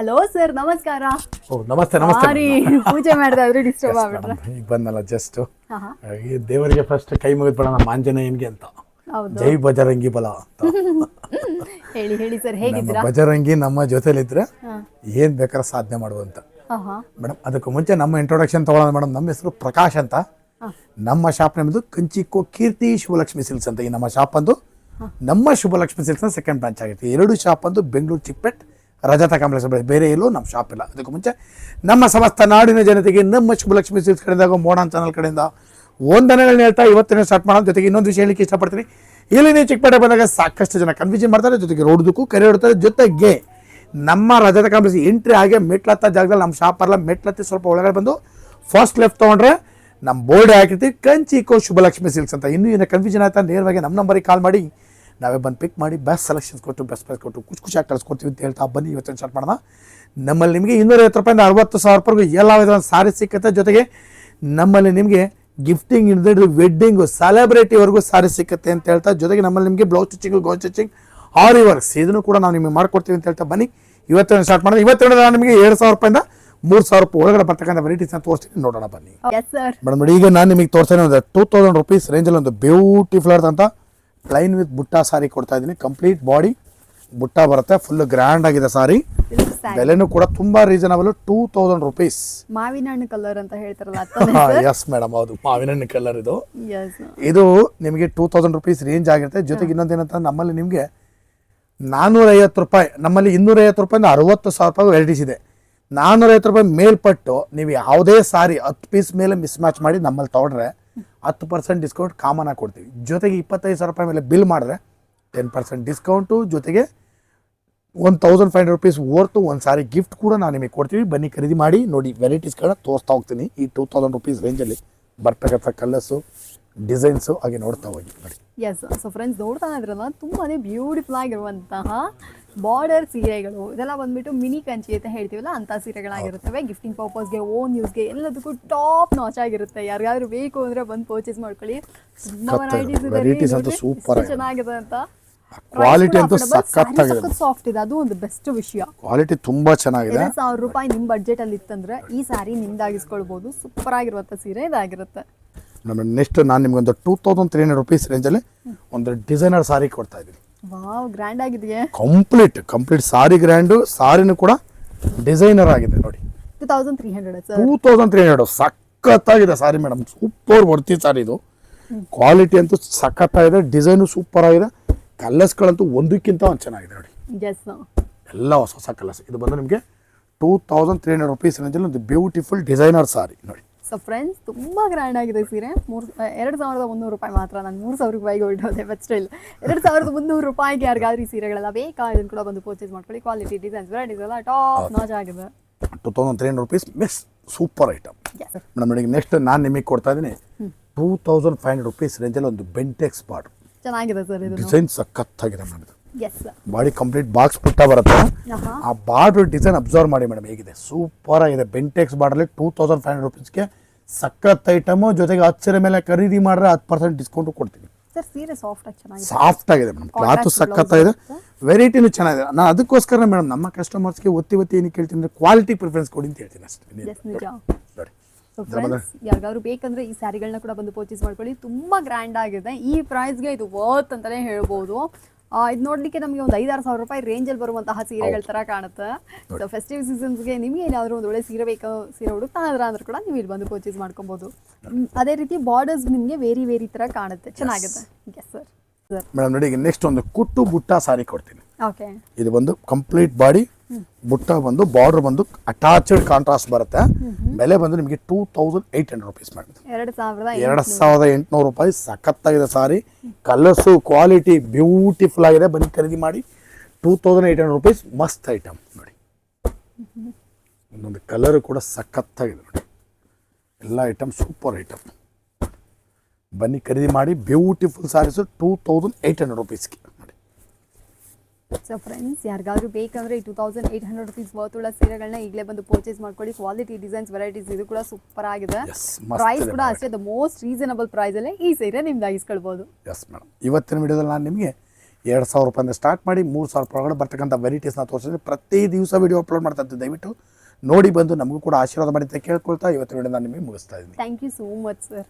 Hello sir ನಮಸ್ಕಾರ. ಓ ನಮಸ್ತೆ ನಮಸ್ತೆ ಸಾರಿ ಪೂಜೆ ಮಾಡ್ತಾ ಇದ್ರೆ ಡಿಸ್ಟರ್ಬ್ ಆಗ್ಬಿಟ್ರೆ madam. ಈಗ ಬಂದಲ್ಲ ಜಸ್ಟ್ ಈ ದೇವರಿಗೆ ಫಸ್ಟ್ ಕೈ ಮುಗಿದ್ಬೇಡ ನಮ್ಮ ಆಂಜನೇಯನ್ಗೆ ಅಂತ. ಹೌದು. ಜೈ ಬಜರಂಗಿ ಬಲ ಅಂತ. ಹೇಳಿ ಹೇಳಿ ಸರ್ ನಮ್ಮ ಹೇಗಿದ್ದೀರಾ ಬಜರಂಗಿ ನಮ್ಮ ಜೊತೆಲಿದ್ರೆ ಹಾ. ಏನ್ ಬೇಕಾದ್ರೆ ಸಾಧನೆ ಮಾಡುವಂತ. ಮೇಡಮ್ ಅದಕ್ಕೂ ಮುಂಚೆ ನಮ್ಮ ಇಂಟ್ರೊಡಕ್ಷನ್ ತಗೊಳ್ಳೋಣ ಮೇಡಮ್. ನಮ್ಮ ಹೆಸರು ಪ್ರಕಾಶ್ ಅಂತ. ಹಾ. ನಮ್ಮ ಶಾಪ್ ನಮ್ಮದು ಕಂಚಿಕೋ ಕೀರ್ತಿ ಶಿವಲಕ್ಷ್ಮಿ ಸಿಲ್ಸ್ ಅಂತ ಈ ನಮ್ಮ ಶಾಪ್ ಅಂದು. ನಮ್ಮ ಶುಭಲಕ್ಷ್ಮಿ ಸಿಲ್ಕ್ಸ್ ಸೆಕೆಂಡ್ ಬ್ರಾಂಚ್ ಆಗಿತ್ತು ಎರಡು ಶಾಪ್ ಅಂದು ಬೆಂಗಳೂರು ಚಿಕ್ಕಪೇಟ್ ರಜತ ಕಾಂಪ್ಲೆಕ್ಸ್ ಬಳಿ ಬೇರೆ ಎಲ್ಲೂ ನಮ್ಮ ಶಾಪ್ ಇಲ್ಲ. ಅದಕ್ಕೂ ಮುಂಚೆ ನಮ್ಮ ಸಮಸ್ತ ನಾಡಿನ ಜನತೆಗೆ ನಮ್ಮ ಶುಭಲಕ್ಷ್ಮಿ ಸಿಲ್ಕ್ಸ್ ಕಡೆಯಿಂದ ಮೋಡನ್ ಚಾನಲ್ ಕಡೆಯಿಂದ ಒಂದನೇ ಹೇಳ್ತಾ ಇವತ್ತಿನ ಸ್ಟಾರ್ಟ್ ಮಾಡೋಣ. ಜೊತೆಗೆ ಇನ್ನೊಂದು ವಿಷಯ ಹೇಳಿಕ್ಕೆ ಇಷ್ಟಪಡ್ತೀನಿ. ಇಲ್ಲಿ ನೀವು ಚಿಕ್ಕಪೇಟೆ ಬಂದಾಗ ಸಾಕಷ್ಟು ಜನ ಕನ್ಫ್ಯೂಷನ್ ಮಾಡ್ತಾರೆ. ಜೊತೆಗೆ ರೋಡ್ದಕ್ಕೂ ಕರೆ ಹೊಡ್ತಾರೆ ಜೊತೆಗೆ ನಮ್ಮ ರಜತ ಕಾಂಪ್ಲೆಕ್ಸ್ ಎಂಟ್ರಿ ಹಾಗೆ ಮೆಟ್ಲತ್ತ ಜಾಗದಲ್ಲಿ ನಮ್ಮ ಶಾಪ್ ಅಲ್ಲ, ಮೆಟ್ಲತ್ತಿ ಸ್ವಲ್ಪ ಒಳಗಡೆ ಬಂದು ಫಸ್ಟ್ ಲೆಫ್ಟ್ ತೊಗೊಂಡ್ರೆ ನಮ್ಮ ಬೋರ್ಡ್ ಹಾಕಿರ್ತೀವಿ. ಕಂಚಿಕೋ ಶುಭಲಕ್ಷ್ಮಿ ಸಿಲ್ಕ್ಸ್ ಅಂತ. ಇನ್ನೂ ಏನೋ ಕನ್ಫ್ಯೂಷನ್ ಆಯ್ತಾ, ನೇರವಾಗಿ ನಮ್ಮ ನಂಬರಿಗೆ ಕಾಲ್ ಮಾಡಿ. ನಾವೇ ಬಂದು ಪಿಕ್ ಮಾಡಿ ಬೆಸ್ಟ್ ಸೆಲೆಕ್ಷನ್ಸ್ ಕೊಟ್ಟು ಬೆಸ್ಟ್ ಪ್ರೈಸ್ ಕೊಟ್ಟು ಖುಷಿ ಖುಷಿಯಾಗಿ ಕಳಿಸ್ಕೊಡ್ತೀವಿ ಅಂತ ಹೇಳ್ತಾ ಬನ್ನಿ ಇವತ್ತಿನ ಸ್ಟಾರ್ಟ್ ಮಾಡೋಣ. ನಮ್ಮಲ್ಲಿ ನಿಮಗೆ ಇನ್ನೂರೈವತ್ತು ರೂಪಾಯಿಂದ ಅರವತ್ತು ಸಾವಿರ ರೂಪಾಯಿಗೂ ಎಲ್ಲ ವಿಧವಾದ ಸಾರಿ ಸಿಕ್ಕುತ್ತೆ. ಜೊತೆಗೆ ನಮ್ಮಲ್ಲಿ ನಿಮಗೆ ಗಿಫ್ಟಿಂಗ್ ಹಿಡಿದು ವೆಡ್ಡಿಂಗು ಸೆಲೆಬ್ರಿಟಿವರೆಗೂ ಸಾರಿ ಸಿಕ್ಕತ್ತೆ ಅಂತ ಹೇಳ್ತಾ ಜೊತೆಗೆ ನಮ್ಮಲ್ಲಿ ನಿಮಗೆ blouse stitching gown stitching aari works ಇದನ್ನು ಕೂಡ ನಾವು ನಿಮಗೆ ಮಾಡ್ಕೊಡ್ತೀವಿ ಅಂತ ಹೇಳ್ತಾ ಬನ್ನಿ. ಇವತ್ತು ಸ್ಟಾರ್ಟ್ ಮಾಡೋಣ. ಇವತ್ತೆರಡು ನಾನು ನಿಮಗೆ ಎರಡು ಸಾವಿರ ರೂಪಾಯಿಂದ ಮೂರು ಸಾವಿರ ರೂಪಾಯಿ ಒಳಗಡೆ ಬರ್ತಕ್ಕಂಥ ವೆರೈಟೀಸ್ನ ತೋರಿಸ್ತೀನಿ. ನೋಡೋಣ ಬನ್ನಿ. ಮೇಡಮ್ ನೋಡಿ ಈಗ ನಾನು ನಿಮಗೆ ತೋರಿಸ್ತೇನೆ ಒಂದು ಟೂ ತೌಸಂಡ್ ರುಪೀಸ್ ರೇಂಜಲ್ಲಿ ಒಂದು ಬ್ಯೂಟಿಫುಲ್ ಆದಂಥ ಪ್ಲೈನ್ ವಿತ್ ಬುಟ್ಟ ಸಾರಿ ಕೊಡ್ತಾ ಇದ್ದೀನಿ. ಕಂಪ್ಲೀಟ್ ಬಾಡಿ ಬುಟ್ಟ ಬರುತ್ತೆ. ಫುಲ್ ಗ್ರ್ಯಾಂಡ್ ಆಗಿದೆ ಸಾರಿ ಬೆಲೆನೂ ಕೂಡ ತುಂಬಾ ರೀಸನಬಲ್ ಟೂ ತೌಸಂಡ್ ರುಪೀಸ್ ಮಾವಿನ ಹಣ್ಣು ಕಲರ್ ಅಂತ ಹೇಳ್ತಾರಲ್ಲ ಎಸ್ ಮೇಡಮ್ ಹೌದು. ಮಾವಿನ ಹಣ್ಣು ಕಲರ್ ಇದು. ಇದು ನಿಮಗೆ ಟೂ ತೌಸಂಡ್ ರುಪೀಸ್ ರೇಂಜ್ ಆಗಿರುತ್ತೆ. ಜೊತೆಗೆ ಇನ್ನೊಂದೇನಂತ ನಮ್ಮಲ್ಲಿ ನಿಮಗೆ ನಾನ್ನೂರೈವತ್ತು ರೂಪಾಯಿ ನಮ್ಮಲ್ಲಿ ಇನ್ನೂರೈವತ್ತು ರೂಪಾಯಿಂದ ಅರವತ್ತು ಸಾವಿರ ರೂಪಾಯಿ ವೆರೈಟೀಸ್ ಇದೆ. ನಾನ್ನೂರೈವತ್ತು ರೂಪಾಯಿ ಮೇಲ್ಪಟ್ಟು ನೀವು ಯಾವುದೇ ಸಾರಿ ಹತ್ತು ಪೀಸ್ ಮೇಲೆ ಮಿಸ್ ಮ್ಯಾಚ್ ಮಾಡಿ ನಮ್ಮಲ್ಲಿ ತೊಗೊಂಡ್ರೆ ಹತ್ತು ಪರ್ಸೆಂಟ್ ಡಿಸ್ಕೌಂಟ್ ಕಾಮನ್ ಆಗಿ ಕೊಡ್ತೀವಿ. ಜೊತೆಗೆ ಇಪ್ಪತ್ತೈದು ಸಾವಿರ ರೂಪಾಯಿ ಮೇಲೆ ಬಿಲ್ ಮಾಡಿದ್ರೆ ಟೆನ್ ಪರ್ಸೆಂಟ್ ಡಿಸ್ಕೌಂಟು ಜೊತೆಗೆ one thousand five hundred rupees ಓರ್ತು ಒಂದು ಸಾರಿ ಗಿಫ್ಟ್ ಕೂಡ ನಾನು ನಿಮಗೆ ಕೊಡ್ತೀವಿ. ಬನ್ನಿ ಖರೀದಿ ಮಾಡಿ ನೋಡಿ ವೆರೈಟೀಸ್ಗಳನ್ನ ತೋರಿಸ್ತಾ ಹೋಗ್ತೀನಿ ಈ ಟೂ ತೌಸಂಡ್ ರುಪೀಸ್ ರೇಂಜಲ್ಲಿ ಬರ್ತಕ್ಕಂಥ ಕಲರ್ಸು ಡಿಸೈನ್ಸು ಹಾಗೆ ನೋಡ್ತಾ ಹೋಗಿ ನೋಡಿ. ಎಸ್ ಸೊ ಫ್ರೆಂಡ್ಸ್ ನೋಡ್ತಾ ಇದ್ರಲ್ಲ ತುಂಬಾನೇ ಬ್ಯೂಟಿಫುಲ್ ಆಗಿರುವಂತಹ ಬಾರ್ಡರ್ ಸೀರೆಗಳು. ಇದೆಲ್ಲ ಬಂದ್ಬಿಟ್ಟು ಮಿನಿ ಕಂಚಿ ಅಂತ ಹೇಳ್ತೀವಲ್ಲ ಅಂತ ಸೀರೆಗಳಾಗಿರುತ್ತವೆ. ಗಿಫ್ಟಿಂಗ್ ಪರ್ಪಸ್ಗೆ ಓನ್ ಯೂಸ್ಗೆ ಎಲ್ಲದಕ್ಕೂ ಟಾಪ್ ನಾಚ್ ಆಗಿರುತ್ತೆ. ಯಾರಿಗಾದ್ರೂ ಬೇಕು ಅಂದ್ರೆ ಬಂದು ಪರ್ಚೇಸ್ ಮಾಡ್ಕೊಳ್ಳಿ. ತುಂಬಾ ಸಖತ್ ವೆರೈಟೀಸ್ ಇದೆ ರೀ, varieties ಅಂತೂ ನೋಡ್ರಿ, super ಎಷ್ಟು ಚೆನ್ನಾಗಿದೆ ಅಂತ. ಕ್ವಾಲಿಟಿ ಅಂತೂ ಸಖತ್ತಾಗಿದೆ. ಸಾಫ್ಟ್ ಇದೆ. ಅದು ಒಂದು ಬೆಸ್ಟ್ ವಿಷಯ. ಕ್ವಾಲಿಟಿ ತುಂಬಾ ಚೆನ್ನಾಗಿದೆ. ಸಾವಿರ ರೂಪಾಯಿ ನಿಮ್ಮ ಬಜೆಟ್ ಅಲ್ಲಿ ಇತ್ತಂದ್ರೆ ಈ ಸಾರಿ ನಿಮ್ದಾಗಿಸ್ಕೊಳ್ಬಹುದು ಸೂಪರ್ ಆಗಿರುವಂತ ಸೀರೆ ಇದಾಗಿರುತ್ತೆ. ನಮ್ಮ ನೆಕ್ಸ್ಟ್ ನಾನು ನಿಮ್ಗೊಂದು two thousand three hundred rupees ರೇಂಜಲ್ಲಿ ಒಂದು ಡಿಸೈನರ್ ಸಾರಿ ಕೊಡ್ತಾ ಇದ್ದೀನಿ. ವಾವ್ ಗ್ರ್ಯಾಂಡ್ ಆಗಿದೆಯೇ? ಕಂಪ್ಲೀಟ್ ಕಂಪ್ಲೀಟ್ ಸಾರಿ ಗ್ರ್ಯಾಂಡು ಸಾರಿನೂ ಕೂಡ ಡಿಸೈನರ್ ಆಗಿದೆ ನೋಡಿ. Two thousand three hundred sir two thousand three hundred ಸಖತ್ತಾಗಿದೆ ಸಾರಿ ಮೇಡಮ್. ಸೂಪರ್ ವರ್ತಿ ಸಾರಿ ಇದು. ಕ್ವಾಲಿಟಿ ಅಂತೂ ಸಖತ್ತಾಗಿದೆ. ಡಿಸೈನು ಸೂಪರ್ ಆಗಿದೆ. ಕಲರ್ಸ್ಗಳಂತೂ ಒಂದಕ್ಕಿಂತ ಒಂದು ಚೆನ್ನಾಗಿದೆ ನೋಡಿ. ಎಲ್ಲ ಹೊಸ ಹೊಸ ಕಲರ್ಸ್ ಇದು ಬಂದು ನಿಮಗೆ two thousand three hundred rupees ರೇಂಜಲ್ಲಿ ಒಂದು ಬ್ಯೂಟಿಫುಲ್ ಡಿಸೈನರ್ ಸಾರಿ ನೋಡಿ. ಸೊ ಫ್ರೆಂಡ್ಸ್ ತುಂಬಾ ಗ್ರ್ಯಾಂಡ್ ಆಗಿದೆ ಸೀರೆ. ಮೂರು ಎರಡು ಸಾವಿರದ ಮುನ್ನೂರು ರೂಪಾಯಿ ಮಾತ್ರ. ನಾನು ಮೂರು ಸಾವಿರ ರೂಪಾಯಿಗೆ ಹೊರಟೋದೆ ಬಟ್ ಸ್ಟಿಲ್ ಎರಡು ಸಾವಿರದ ಮುನ್ನೂರು ರೂಪಾಯಿಗೆ ಯಾರಿಗಾದ್ರೂ ಈ ಸೀರೆಗಳೆಲ್ಲ ಬೇಕಾ? ಇದನ್ನು ಕೂಡ ಬಂದು ಪರ್ಚೇಸ್ ಮಾಡ್ಕೊಳ್ಳಿ. ಕ್ವಾಲಿಟಿ ಡಿಸೈನ್ಸ್ ವೆರೈಟೀಸ್ ಎಲ್ಲ ಟಾಪ್ ನಾಚ್ ಆಗಿದೆ. Two thousand three hundred rupees miss super item madam ನನಗೆ ನೆಕ್ಸ್ಟ್ ನಾನು ನಿಮಗೆ ಕೊಡ್ತಾ ಇದ್ದೀನಿ. Two thousand five hundred rupees ರೇಂಜಲ್ಲಿ ಒಂದು ಬೆಂಟೆಕ್ಸ್ ಬಾರ್ಡ್ರ್ ಚೆನ್ನಾಗಿದೆ ಸರ್ ಇದು. ಡಿಸೈನ್ ಸಖತ್ತಾಗಿದೆ madam yes body complete box ಪುಟ್ಟ ಬರುತ್ತೆ. ಆ ಬಾರ್ಡರ್ ಡಿಸೈನ್ ಅಬ್ಸರ್ವ್ ಮಾಡಿ ಮೇಡಮ್ ಹೇಗಿದೆ. ಸೂಪರ್ ಆಗಿದೆ. ಬೆಂಟೆಕ್ಸ್ ಬಾರ್ಡ್ರಲ್ಲಿ ಟೂ ತೌಸಂಡ್ ಫೈವ್ ಹಂಡ್ರೆಡ್ ರುಪೀಸ್ಗೆ ಸಖತ್ ಐಟಮು. ಜೊತೆಗೆ ಹತ್ತು ಸೀರೆ ಮೇಲೆ ಖರೀದಿ ಮಾಡಿದ್ರೆ ಹತ್ತು ಪರ್ಸೆಂಟ್ ಡಿಸ್ಕೌಂಟು ಕೊಡ್ತೀನಿ. ಸಾಫ್ಟ್ ಆಗಿ ಚೆನ್ನಾಗಿದೆ. ಸಾಫ್ಟ್ ಆಗಿದೆ ಮೇಡಮ್. ಕ್ಲಾತು ಸಖತ್ತಾಗಿದೆ ವೆರೈಟಿನೂ ಚೆನ್ನಾಗಿದೆ. ನಾನು ಅದಕ್ಕೋಸ್ಕರ ಮೇಡಮ್ ನಮ್ಮ ಕಸ್ಟಮರ್ಸ್ಗೆ ಒತ್ತಿ ಒತ್ತಿ ಏನಕ್ಕೆ ಹೇಳ್ತೀನಿ ಅಂದರೆ ಕ್ವಾಲಿಟಿ ಪ್ರಿಫರೆನ್ಸ್ ಕೊಡಿ ಅಂತ ಹೇಳ್ತೀನಿ ಅಷ್ಟೇ. ಸೊ ಫ್ರೆಂಡ್ಸ್ ಯಾರಿಗಾದ್ರು ಬೇಕಂದ್ರೆ ಈ ಸ್ಯಾರಿಗಳನ್ನ ಕೂಡ ಬಂದು ಪರ್ಚೇಸ್ ಮಾಡ್ಕೊಳ್ಳಿ. ತುಂಬಾ ಗ್ರ್ಯಾಂಡ್ ಆಗಿದೆ. ಈ ಪ್ರೈಸ್ಗೆ ಇದು ವರ್ತ್ ಅಂತಾನೆ ಹೇಳ್ಬೋದು. ಇದು ನೋಡ್ಲಿಕ್ಕೆ ನಮಗೆ ಒಂದು ಐದಾರು ಸಾವಿರ ರೂಪಾಯಿ ರೇಂಜಲ್ಲಿ ಬರುವಂತಹ ಸೀರೆಗಳ ತರ ಕಾಣುತ್ತೆ. ಸೊ ಫೆಸ್ಟಿವ್ ಸೀಸನ್ಸ್ಗೆ ನಿಮಗೆ ಏನಾದರೂ ಒಂದು ಒಳ್ಳೆ ಸೀರೆ ಬೇಕು ಸೀರೆ ಹುಡುಕ್ತಾ ಇದ್ರ ಅಂದ್ರೆ ಕೂಡ ನೀವು ಇಲ್ಲಿ ಬಂದು ಪರ್ಚೇಸ್ ಮಾಡ್ಕೊಬಹುದು ಅದೇ ರೀತಿ ಬಾರ್ಡರ್ಸ್ ನಿಮಗೆ ವೇರಿ ವೇರಿ ತರ ಕಾಣುತ್ತೆ. ಚೆನ್ನಾಗಿದೆ. ಎಸ್ ಸರ್ ಮೇಡಮ್ ನೋಡಿ ನೆಕ್ಸ್ಟ್ ಒಂದು ಕುಟ್ಟು ಬುಟ್ಟ ಸಾರಿ ಕೊಡ್ತೀನಿ. ಇದು ಒಂದು ಕಂಪ್ಲೀಟ್ ಬಾಡಿ ಬುಟ್ಟ ಬಂದು ಬಾರ್ಡರ್ ಬಂದು ಅಟ್ಯಾಚ್ಡ್ ಕಾಂಟ್ರಾಸ್ಟ್ ಬರುತ್ತೆ. ಬೆಲೆ ಬಂದು ನಿಮಗೆ two thousand eight hundred rupees ಮಾಡಿದೆ ಎರಡು ಸಾವಿರದ ಎಂಟುನೂರು. ರೂಪಾಯಿ ಸಖತ್ತಾಗಿದೆ ಸಾರಿ. ಕಲರ್ಸು ಕ್ವಾಲಿಟಿ ಬ್ಯೂಟಿಫುಲ್ ಆಗಿದೆ. ಬನ್ನಿ ಖರೀದಿ ಮಾಡಿ. Two thousand eight hundred rupees ಮಸ್ತ್ ಐಟಮ್ ನೋಡಿ. ಒಂದೊಂದು ಕಲರು ಕೂಡ ಸಖತ್ತಾಗಿದೆ ನೋಡಿ. ಎಲ್ಲ ಐಟಮ್ ಸೂಪರ್ ಐಟಮ್ ಬನ್ನಿ ಖರೀದಿ ಮಾಡಿ. Beautiful saris two thousand eight hundred ರುಪೀಸ್ಗೆ so friends ಯಾರಿಗಾದ್ರೂ ಬೇಕಂದ್ರೆ ಈ two thousand eight hundred rupees worth ಉಳ್ಳ ಸೀರೆಗಳನ್ನ ಈಗಲೇ ಬಂದು ಪರ್ಚೇಸ್ ಮಾಡ್ಕೊಳ್ಳಿ. ಕ್ವಾಲಿಟಿ ಡಿಸೈನ್ಸ್ ವೆರೈಟೀಸ್ ಇದು ಕೂಡ ಸೂಪರ್ ಆಗಿದೆ. ಪ್ರೈಸ್ ಕೂಡ ಅಷ್ಟೇ ದ ಮೋಸ್ಟ್ ರೀಸನಬಲ್ ಪ್ರೈಸ್ ಅಲ್ಲೇ ಈ ಸೀರೆ ನಿಮ್ದಾಗಿಸ್ಕೊಳ್ಬಹುದು ಎಸ್ ಮೇಡಮ್ ಇವತ್ತಿನ ವಿಡಿಯೋದಲ್ಲಿ ನಾನು ನಿಮಗೆ ಎರಡು ಸಾವಿರ ರೂಪಾಯಿಂದ ಸ್ಟಾರ್ಟ್ ಮಾಡಿ ಮೂರು ಸಾವಿರ ರೂಪಾಯಿ ಒಳಗಡೆ ಬರ್ತಕ್ಕಂಥ ವೆರೈಟೀಸ್ನ ತೋರಿಸಿದ್ರೆ ಪ್ರತಿ ದಿವಸ ವಿಡಿಯೋ ಅಪ್ಲೋಡ್ ಮಾಡ್ತಾ ಇದ್ದೆ. ದಯವಿಟ್ಟು ನೋಡಿ ಬಂದು ನಮಗೂ ಕೂಡ ಆಶೀರ್ವಾದ ಮಾಡಿ ಅಂತ ಕೇಳ್ಕೊಳ್ತಾ ಇವತ್ತಿನ ವಿಡಿಯೋ ನಾನು ನಿಮಗೆ ಮುಗಿಸ್ತಾ ಇದ್ದೀನಿ. Thank you so much sir